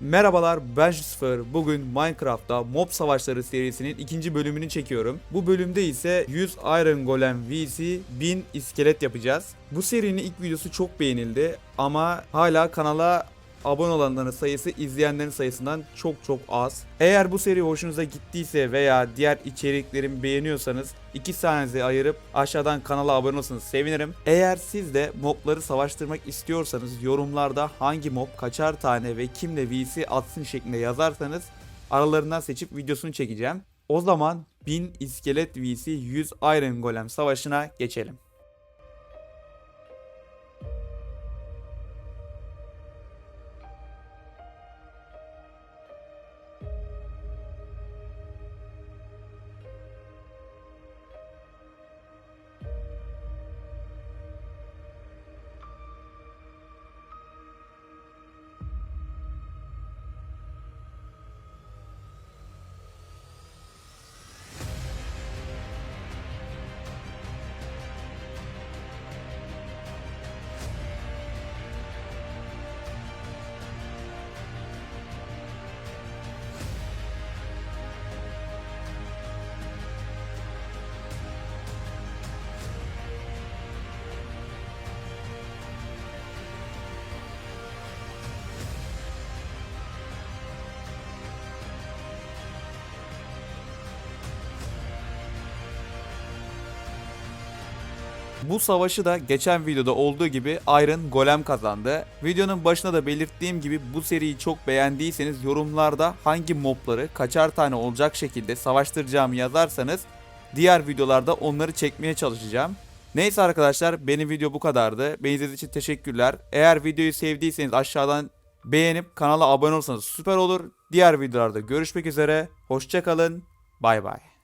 Merhabalar ben Sıfır. Bugün Minecraft'ta Mob Savaşları serisinin ikinci bölümünü çekiyorum. Bu bölümde ise 100 Iron Golem vs 1000 iskelet yapacağız. Bu serinin ilk videosu çok beğenildi ama hala kanala abone olanların sayısı izleyenlerin sayısından çok çok az. Eğer bu seri hoşunuza gittiyse veya diğer içeriklerimi beğeniyorsanız 2 saniyenizi ayırıp aşağıdan kanala abone olsanız sevinirim. Eğer siz de mobları savaştırmak istiyorsanız yorumlarda hangi mob kaçar tane ve kimle vs atsın şeklinde yazarsanız aralarından seçip videosunu çekeceğim. O zaman 1000 iskelet vs 100 Iron Golem savaşına geçelim. Bu savaşı da geçen videoda olduğu gibi Iron Golem kazandı. Videonun başında da belirttiğim gibi bu seriyi çok beğendiyseniz yorumlarda hangi mobları kaçar tane olacak şekilde savaştıracağımı yazarsanız diğer videolarda onları çekmeye çalışacağım. Neyse arkadaşlar benim video bu kadardı. Beni izlediğiniz için teşekkürler. Eğer videoyu sevdiyseniz aşağıdan beğenip kanala abone olursanız süper olur. Diğer videolarda görüşmek üzere. Hoşçakalın. Bay bay.